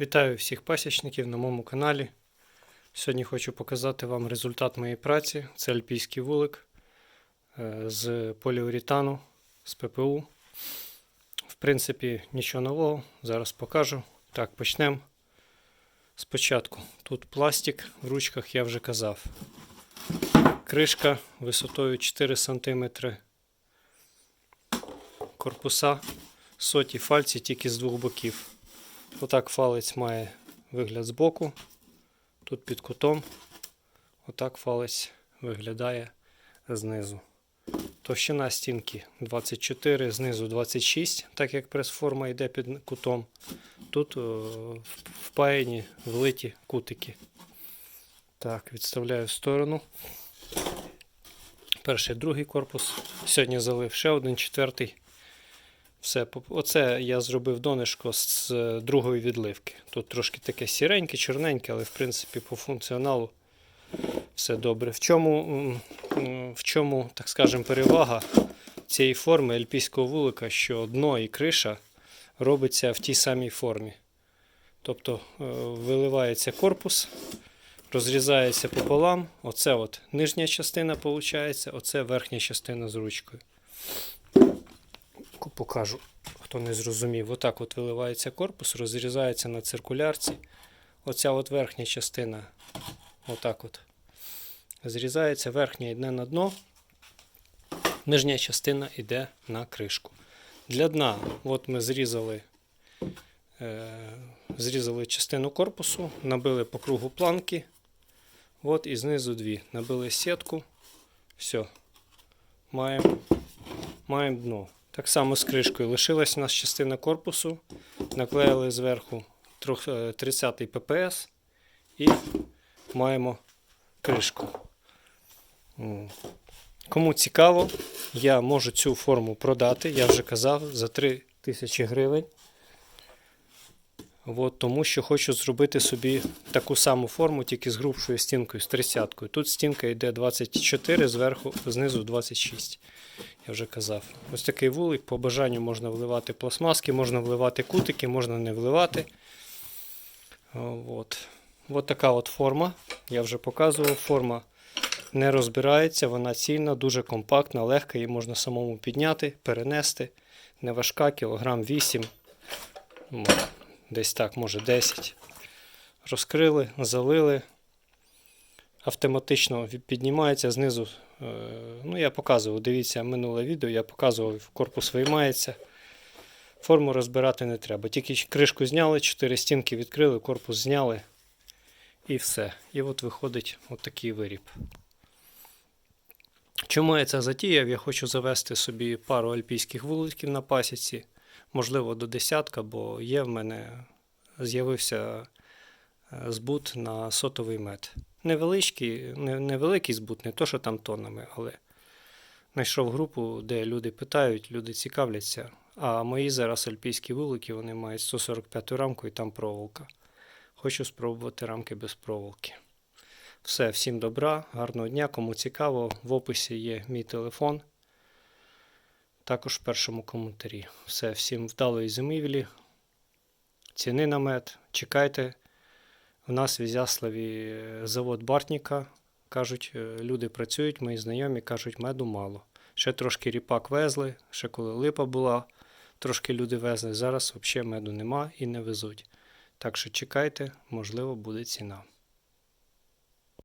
Вітаю всіх пасічників на моєму каналі. Сьогодні хочу показати вам результат моєї праці. Це альпійський вулик е, з поліуретану, з ППУ. В принципі, нічого нового. Зараз покажу. Так, почнемо. Спочатку тут пластик, в ручках я вже казав. Кришка висотою 4 см. Корпуса соті фальці тільки з двох боків. Отак фалець має вигляд збоку. Тут під кутом. Отак фалець виглядає знизу. Товщина стінки 24, знизу 26, так як прес-форма йде під кутом. Тут впаяні влиті кутики. Так, відставляю в сторону. Перший, другий корпус. Сьогодні залив ще один четвертий. Все, оце я зробив донишко з другої відливки. Тут трошки таке сіреньке, чорненьке, але в принципі по функціоналу все добре. В чому, в чому так скажемо, перевага цієї форми альпійського вулика, що дно і криша робиться в тій самій формі. Тобто е, виливається корпус, розрізається пополам. Оце от нижня частина виходить, оце верхня частина з ручкою. Ку- покажу, хто не зрозумів. Отак от виливається корпус, розрізається на циркулярці. Оця от верхня частина, отак от. Зрізається, верхня йде на дно, нижня частина йде на кришку. Для дна, от ми зрізали, е, зрізали частину корпусу, набили по кругу планки. От і знизу дві. Набили сітку. Все. Маємо маємо дно. Так само з кришкою. Лишилась у нас частина корпусу. Наклеїли зверху е, 30 ППС і маємо кришку. Кому цікаво, я можу цю форму продати, я вже казав, за 3 тисячі гривень. От, тому що хочу зробити собі таку саму форму, тільки з грубшою стінкою, з 30 Тут стінка йде 24, зверху, знизу 26. Я вже казав. Ось такий вулик. По бажанню можна вливати пластмаски, можна вливати кутики, можна не вливати. От. От така от форма. Я вже показував. Форма не розбирається, вона цільна, дуже компактна, легка, її можна самому підняти, перенести. Не важка, кілограм 8, м, десь так, може 10. Розкрили, залили. Автоматично піднімається знизу. е, Ну, я показував, дивіться минуле відео, я показував, корпус виймається. Форму розбирати не треба. Тільки кришку зняли, чотири стінки відкрили, корпус зняли і все. І от виходить от виріб. Чому я це затіяв? Я хочу завести собі пару альпійських вуликів на пасіці, можливо, до десятка, бо є в мене з'явився е, збут на сотовий мед. Невеличкий, невеликий збут, не то, що там тоннами, але знайшов групу, де люди питають, люди цікавляться. А мої зараз альпійські вулики вони мають 145 рамку і там проволока. Хочу спробувати рамки без проволоки. Все, всім добра, гарного дня. Кому цікаво, в описі є мій телефон. Також в першому коментарі. Все, всім вдалої зимівлі. Ціни на мед. Чекайте. У нас в Ізяславі е, завод Бартніка. Кажуть, е, люди працюють, мої знайомі кажуть, меду мало. Ще трошки ріпак везли, ще коли липа була, трошки люди везли. Зараз взагалі меду нема і не везуть. Так що чекайте, можливо, буде ціна.